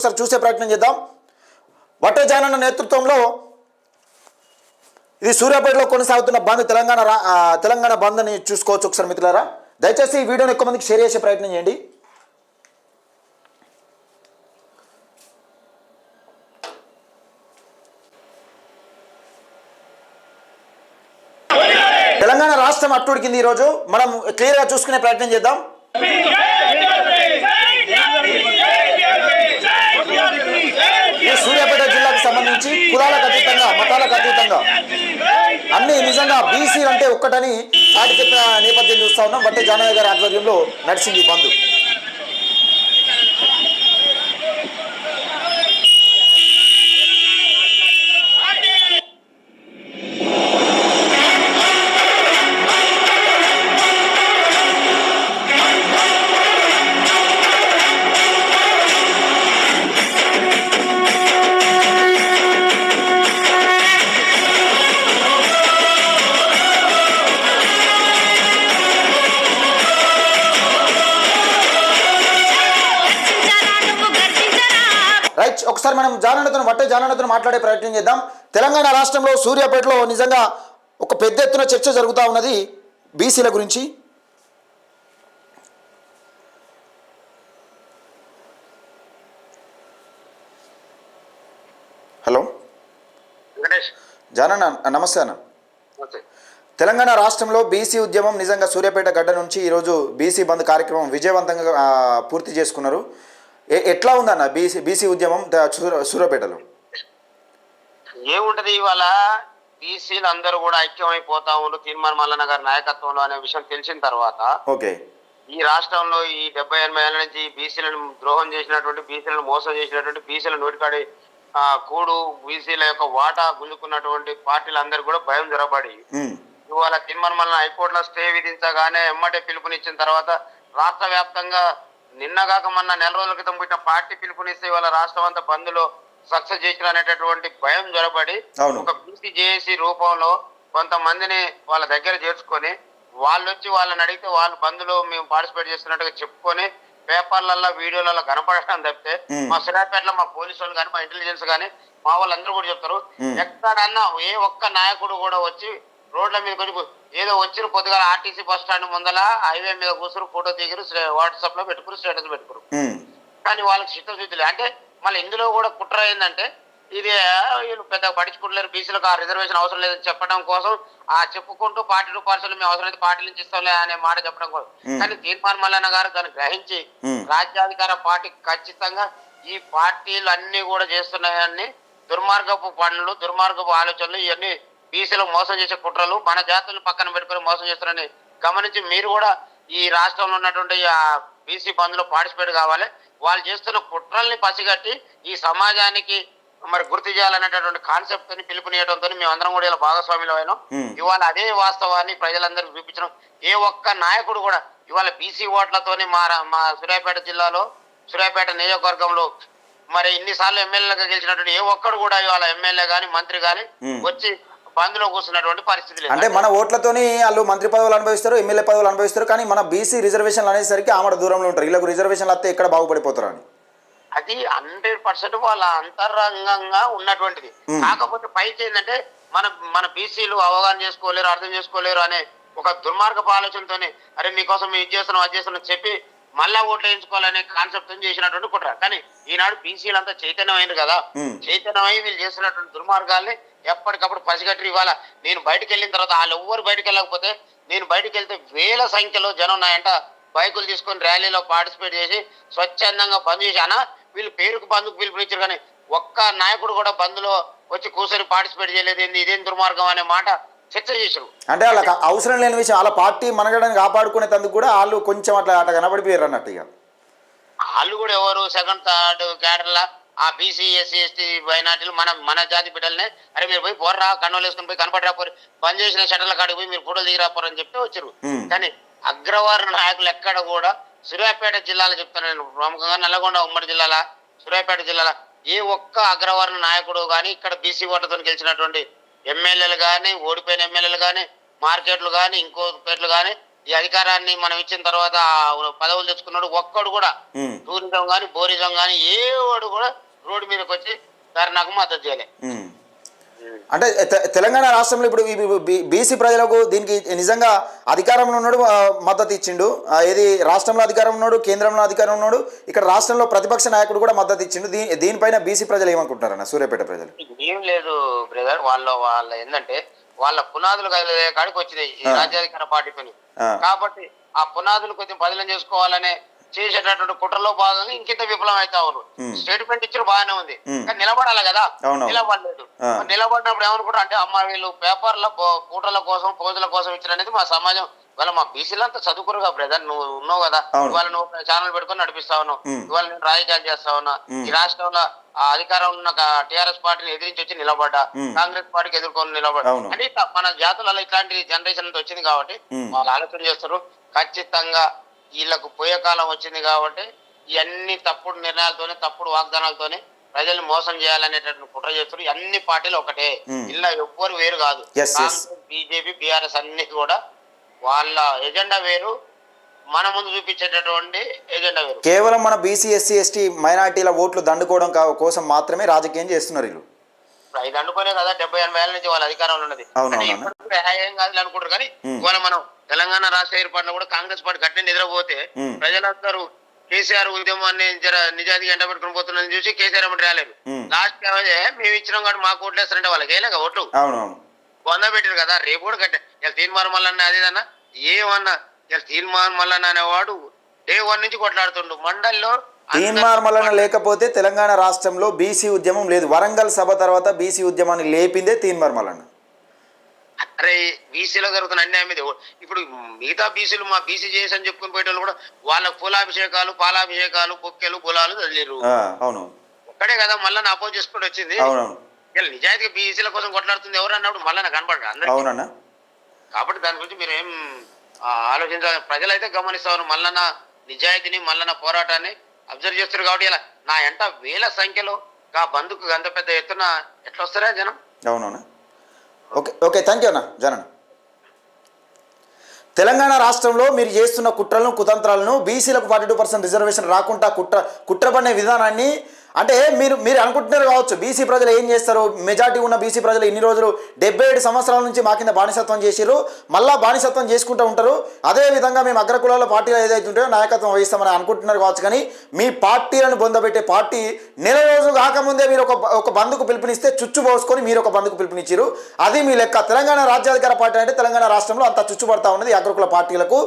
ఒకసారి చూసే ప్రయత్నం చేద్దాం. వట్టే జానన్న నేతృత్వంలో ఇది సూర్యాపేటలో కొనసాగుతున్న బంద్ తెలంగాణ తెలంగాణ బంద్ అని చూసుకోవచ్చు ఒకసారి మిత్రులారా. దయచేసి ఈ వీడియోని ఎక్కువ మందికి షేర్ చేసే ప్రయత్నం చేయండి. తెలంగాణ రాష్ట్రం అట్టుడికింది ఈరోజు. మనం క్లియర్గా చూసుకునే ప్రయత్నం చేద్దాం. మతాలకు అన్ని నిజంగా బీసీ అంటే ఒక్కటని సాటి చెప్పిన నేపథ్యం చూస్తా ఉన్నాం. బట్టే జానయ్య గారి ఆధ్వర్యంలో నడిచింది ఈ బంధు రైట్ ఒకసారి మనం జానన్నతో వట్టే జానన్నతో మాట్లాడే ప్రయత్నం చేద్దాం. తెలంగాణ రాష్ట్రంలో సూర్యాపేటలో నిజంగా ఒక పెద్ద ఎత్తున చర్చ జరుగుతూ ఉన్నది బీసీల గురించి. హలో? జానన్న నమస్తే అన్న. తెలంగాణ రాష్ట్రంలో బీసీ ఉద్యమం నిజంగా సూర్యాపేట గడ్డ నుంచి ఈరోజు బీసీ బంద్ కార్యక్రమం విజయవంతంగా పూర్తి చేసుకున్నారు. ఎట్లా ఉందన్న బీసీ బీసీ ఉద్యమం సూర్యాపేటలో ఏముంటది ఇవాళ? బీసీలు అందరూ కూడా ఐక్యమైపోతా ఉన్నారు తీర్మాన్ మల్లన్న గారి నాయకత్వంలో అనే విషయం తెలిసిన తర్వాత ఓకే. ఈ రాష్ట్రంలో ఈ డెబ్బై ఎనభై ఏళ్ళ నుంచి బీసీలను ద్రోహం చేసినటువంటి బీసీలను మోసం చేసినటువంటి బీసీల నోటికాడి ఆ, కూడు బీసీల యొక్క వాటా గుంజుకున్నటువంటి పార్టీలందరూ కూడా భయం జరబడి ఇవాళ తిమ్మన్ మల్లన హైకోర్టులో స్టే విధించగానే ఎమ్మటే పిలుపునిచ్చిన తర్వాత రాష్ట్ర వ్యాప్తంగా నిన్నగాక మొన్న నెల రోజుల క్రితం పుట్టిన పార్టీ పిలుపునిస్తే ఇవాళ రాష్ట్రం అంతా బంద్లో సక్సెస్ చేసిన అనేటటువంటి భయం జొరబడి. ఒక బీసీ జేఏసీ రూపంలో కొంతమందిని వాళ్ళ దగ్గర చేర్చుకొని వాళ్ళు వచ్చి వాళ్ళని అడిగితే వాళ్ళు బంద్లో మేము పార్టిసిపేట్ చేస్తున్నట్టుగా చెప్పుకొని పేపర్లలో వీడియోలలో కనపడటం తప్పితే. మా సిరాపేటలో మా పోలీసు వాళ్ళు కానీ మా ఇంటెలిజెన్స్ కానీ మా వాళ్ళందరూ కూడా చెప్తారు. ఎక్కడన్నా ఏ ఒక్క నాయకుడు కూడా వచ్చి రోడ్ల మీద కొంచెం ఏదో వచ్చిన పొద్దుగాల ఆర్టీసీ బస్ స్టాండ్ ముందల హైవే మీద కూర్చుని ఫోటో దిగురు వాట్సాప్లో పెట్టుకుని స్టేటస్ పెట్టుకురు కానీ వాళ్ళకి చిత్తశుద్ధి లేదు అంటే మళ్ళీ ఇందులో కూడా కుట్ర ఏంటంటే ఇది వీళ్ళు పెద్ద పట్టించుకుంటలేరు బీసీలకు ఆ రిజర్వేషన్ అవసరం లేదని చెప్పడం కోసం ఆ చెప్పుకుంటూ పార్టీ టు పార్సల్ మేము అవసరం అయితే పార్టీ నుంచి ఇస్తాంలే అనే మాట చెప్పడం కోసం. కానీ తీర్మాన్ మల్లన్న గారు దాన్ని గ్రహించి. రాజ్యాధికార పార్టీ ఖచ్చితంగా ఈ పార్టీలు అన్ని కూడా చేస్తున్నాయని దుర్మార్గపు పనులు దుర్మార్గపు ఆలోచనలు ఇవన్నీ బీసీలకు మోసం చేసే కుట్రలు మన జాతులను పక్కన పెట్టుకొని మోసం చేస్తున్నారని గమనించి మీరు కూడా ఈ రాష్ట్రంలో ఉన్నటువంటి బీసీ బంద్లో పార్టిసిపేట్ కావాలి వాళ్ళు చేస్తున్న కుట్రల్ని పసిగట్టి ఈ సమాజానికి మరి గుర్తు చేయాలనేటటువంటి కాన్సెప్ట్ని పిలుపునియడంతో మేము అందరం కూడా ఇలా భాగస్వాములు అయినాం. ఇవాళ అదే వాస్తవాన్ని ప్రజలందరికీ చూపించడం ఏ ఒక్క నాయకుడు కూడా ఇవాళ బీసీ ఓట్లతోని మా మా సూర్యాపేట జిల్లాలో సూర్యాపేట నియోజకవర్గంలో మరి ఇన్నిసార్లు ఎమ్మెల్యేగా గెలిచినటువంటి ఏ ఒక్కడు కూడా ఇవాళ ఎమ్మెల్యే గాని మంత్రి గాని. వచ్చి బంద్లో కూర్చున్నటువంటి పరిస్థితి లేదు అంటే మన ఓట్లతోని వాళ్ళు మంత్రి పదవులు అనుభవిస్తారు ఎమ్మెల్యే పదవులు అనుభవిస్తారు కానీ మన బీసీ రిజర్వేషన్లు అనేసరికి ఆమెడ దూరంలో ఉంటారు. వీళ్ళకు రిజర్వేషన్లు వస్తే ఎక్కడ బాగుపడిపోతారు అని అది హండ్రెడ్ పర్సెంట్ వాళ్ళ అంతరంగంగా ఉన్నటువంటిది. కాకపోతే పైకి ఏంటంటే మన మన బీసీలు అవగాహన చేసుకోలేరు అర్థం చేసుకోలేరు అనే ఒక దుర్మార్గపు ఆలోచనతోనే అరే మీకోసం మేము ఇది చేస్తున్నాం అది చేస్తున్నాం చెప్పి మళ్ళా ఓట్లు వేయించుకోవాలనే కాన్సెప్ట్ చేసినటువంటి కుట్ర. కానీ ఈనాడు బీసీలు అంతా చైతన్యమైంది కదా. చైతన్యమై వీళ్ళు చేస్తున్నటువంటి దుర్మార్గాల్ని ఎప్పటికప్పుడు పసిగట్టి ఇవాళ నేను బయటకు వెళ్ళిన తర్వాత వాళ్ళు ఎవ్వరు బయటకు వెళ్ళకపోతే నేను బయటకు వెళ్తే వేల సంఖ్యలో జనం ఉన్నాయంట. బైకులు తీసుకొని ర్యాలీలో పార్టిసిపేట్ చేసి స్వచ్ఛందంగా బంద్ అన్న వీళ్ళు పేరుకు బంధుకు పిలుపునిచ్చారు కానీ ఒక్క నాయకుడు కూడా బంద్లో వచ్చి కూర్చొని పార్టిసిపేట్ చేయలేదు. ఏంది? ఇదేం దుర్మార్గం అనే మాట చర్చ చేశారు అంటే వాళ్ళకి అవసరం లేని విషయం వాళ్ళ పార్టీ మనగడని కాపాడుకునేందుకు కూడా వాళ్ళు కొంచెం అట్లా అట్లా కనబడిపోయారు అన్నట్టు ఇక. వాళ్ళు కూడా ఎవరు సెకండ్ థర్డ్ క్యాడర్లా ఆ బీసీ ఎస్సీ ఎస్టీ మైనార్టీలు మన మన జాతి బిడ్డలనే అరే మీరు పోయి పోర్రా కన్నులు వేసుకుని పోయి కనపడరా పోరు బంద్ చేసిన షటర్ల కాడికి పోయి మీరు ఫోటోలు దిగిరా పోరు అని చెప్పి వచ్చారు. కానీ అగ్రవార నాయకులు ఎక్కడ కూడా సూర్యాపేట జిల్లాలో చెప్తాను నేను ప్రముఖంగా నల్లగొండ ఉమ్మడి జిల్లాల సూర్యాపేట జిల్లాల ఏ ఒక్క అగ్రవర్ణ నాయకుడు కానీ ఇక్కడ బీసీ ఓట్లతో గెలిచినటువంటి ఎమ్మెల్యేలు కానీ ఓడిపోయిన ఎమ్మెల్యేలు కానీ మార్కెట్లు కానీ ఇంకో పేర్లు కానీ ఈ అధికారాన్ని మనం ఇచ్చిన తర్వాత పదవులు తెచ్చుకున్నాడు ఒక్కడు కూడా. టూరిజం కానీ బోరిజం కానీ ఏ వాడు కూడా రోడ్డు మీదకి వచ్చి ధర్నాకు మద్దతు చేయలే. ఉమ్. అంటే తెలంగాణ రాష్ట్రంలో ఇప్పుడు బీసీ ప్రజలకు దీనికి నిజంగా అధికారంలో ఉన్నాడు మద్దతు ఇచ్చిండు ఏది రాష్ట్రంలో అధికారం ఉన్నాడు కేంద్రంలో అధికారం ఉన్నాడు ఇక్కడ రాష్ట్రంలో ప్రతిపక్ష నాయకుడు కూడా మద్దతు ఇచ్చిండు దీ దీనిపైన బీసీ ప్రజలు ఏమనుకుంటారన్న సూర్యాపేట ప్రజలు ఏం లేదు బ్రదర్ వాళ్ళ వాళ్ళ ఏంటంటే వాళ్ళ పునాదులు కాడికి వచ్చినాయి. రాజ్యాధికార పార్టీ పని. కాబట్టి ఆ పునాదులు కొంచెం బదిలం చేసుకోవాలనే చేసేటటువంటి కుట్రలో భాగంగా ఇంకింత విఫలం ఉన్నారు ఉమ్. స్టేట్మెంట్ ఇచ్చిన బాగానే ఉంది. కానీ నిలబడాలి కదా. నిలబడలేదు నిలబడినప్పుడు ఏమనుకుంటా అంటే అమ్మ వీళ్ళు పేపర్ల పూటల కోసం పోజుల కోసం ఇచ్చిన అనేది మా సమాజం ఇవాళ మా బీసీలు అంతా చదువుకురుగా బ్రదర్ నువ్వు ఉన్నావు కదా. ఇవాళ నువ్వు ఛానల్ పెట్టుకొని నడిపిస్తా ఉన్నావు. ఇవాళ నేను రాజకీయాలు చేస్తా ఉన్నా. ఈ రాష్ట్రంలో ఆ అధికారం ఉన్న టిఆర్ఎస్ పార్టీని ఎదిరించి వచ్చి నిలబడ్డా. కాంగ్రెస్ పార్టీకి ఎదుర్కొని నిలబడ్డా. అంటే మన జాతులలో ఇట్లాంటి జనరేషన్ అంతా వచ్చింది కాబట్టి. వాళ్ళు ఆలోచన చేస్తారు ఖచ్చితంగా వీళ్ళకు పోయే కాలం వచ్చింది కాబట్టి ఇవన్నీ తప్పుడు నిర్ణయాలతోనే తప్పుడు వాగ్దానాలతోనే ప్రజల్ని మోసం చేయాలనేటటువంటి కుట్ర చేస్తారు అన్ని పార్టీలు ఒకటే. ఉమ్. ఇలా ఎవ్వరు వేరు కాదు. బీజేపీ బీఆర్ఎస్ అన్ని కూడా వాళ్ళ ఎజెండా వేరు. మన ముందు చూపించేటటువంటి ఎజెండా వేరు. కేవలం మన బీసీ ఎస్సీ ఎస్టీ మైనార్టీల ఓట్లు దండుకోవడం కోసం మాత్రమే రాజకీయం చేస్తున్నారు వీళ్ళు. ఐదు అనుకునే కదా డెబ్బై ఎనభై ఏళ్ళ నుంచి వాళ్ళ అధికారంలో ఉన్నది. ఏం కాదు అనుకుంటారు. కానీ. ఇవాళ మనం తెలంగాణ రాష్ట్ర ఏర్పాటులో కూడా కాంగ్రెస్ పార్టీ గట్టి నిద్రపోతే. ప్రజలందరూ కేసీఆర్ ఉద్యమాన్ని జర నిజాయితీగా ఎండ పెట్టుకుని పోతున్నది చూసి కేసీఆర్ ఎమ్మటి రాలేదు. లాస్ట్ ఏమైతే మేము ఇచ్చినాం కాబట్టి మాకు ఓట్లు వేస్తారంటే వాళ్ళకి వేయలేక ఓట్లు. వంద పెట్టారు కదా రేపు కూడా కట్టే. ఇలా తీర్మానం మల్లన్న అదేదన్నా ఏమన్నా ఇలా తీర్మానం మల్లన్న అనేవాడు డే వన్ నుంచి కొట్లాడుతుండు. మండల్లో తీన్మార్ మల్లన లేకపోతే తెలంగాణ రాష్ట్రంలో బీసీ ఉద్యమం లేదు. వరంగల్ సభ తర్వాత బీసీ ఉద్యమాన్ని లేపిందే తీన్మార్ మల్లన్న. అరే బీసీలో జరుగుతున్న అన్యాయం ఇది. ఇప్పుడు మిగతా బీసీలు మా బీసీ చేసి అని చెప్పుకుని పోయేటోళ్ళు కూడా వాళ్ళ పూలాభిషేకాలు పాలాభిషేకాలు బొక్కెలు గులాలు వదిలేరు ఆ, అవును. ఒక్కడే కదా మళ్ళీ అపోజ్ చేసుకుంటూ వచ్చింది. నిజాయితీగా బీసీల కోసం కొట్లాడుతుంది ఎవరు అన్నప్పుడు మళ్ళీ నాకు కనపడరు అందరు కాబట్టి దాని గురించి మీరు ఏం ఆలోచించాలి. ప్రజలైతే గమనిస్తారు మల్లన్న నిజాయితీని మల్లన్న పోరాటాన్ని అబ్జర్వ్ చేస్తారు కాబట్టి ఇలా నా ఎంట వేల సంఖ్యలో ఆ బంధుకు అంత పెద్ద ఎత్తున ఎట్లా వస్తారా జనం? అవునవునా? ఓకే ఓకే థ్యాంక్ యూ అన్న జనన్ తెలంగాణ రాష్ట్రంలో మీరు చేస్తున్న కుట్రలను కుతంత్రాలను బీసీలకు ఫార్టీ టూ పర్సెంట్ రిజర్వేషన్ రాకుండా కుట్ర కుట్రపడిన విధానాన్ని అంటే మీరు మీరు అనుకుంటున్నారు కావచ్చు బీసీ ప్రజలు ఏం చేస్తారు? మెజార్టీ ఉన్న బీసీ ప్రజలు ఇన్ని రోజులు డెబ్బై ఏడు సంవత్సరాల నుంచి మా కింద బానిసత్వం చేసిర్రు. మళ్ళా బానిసత్వం చేసుకుంటూ ఉంటారు. అదే విధంగా మేము అగ్రకులాల పార్టీలో ఏదైతే ఉంటాయో నాయకత్వం వహిస్తామని అనుకుంటున్నారు కావచ్చు. కానీ మీ పార్టీలను బొందబెట్టే పార్టీ నెల రోజులు కాకముందే మీరు ఒక ఒక బంధుకు పిలుపునిస్తే చుచ్చు పోసుకొని మీరు ఒక బంధుకు పిలుపునిచ్చారు అది మీ లెక్క. తెలంగాణ రాజ్యాధికార పార్టీ అంటే తెలంగాణ రాష్ట్రంలో అంత చుచ్చుపడతా ఉన్నది అగ్రకుల పార్టీలకు.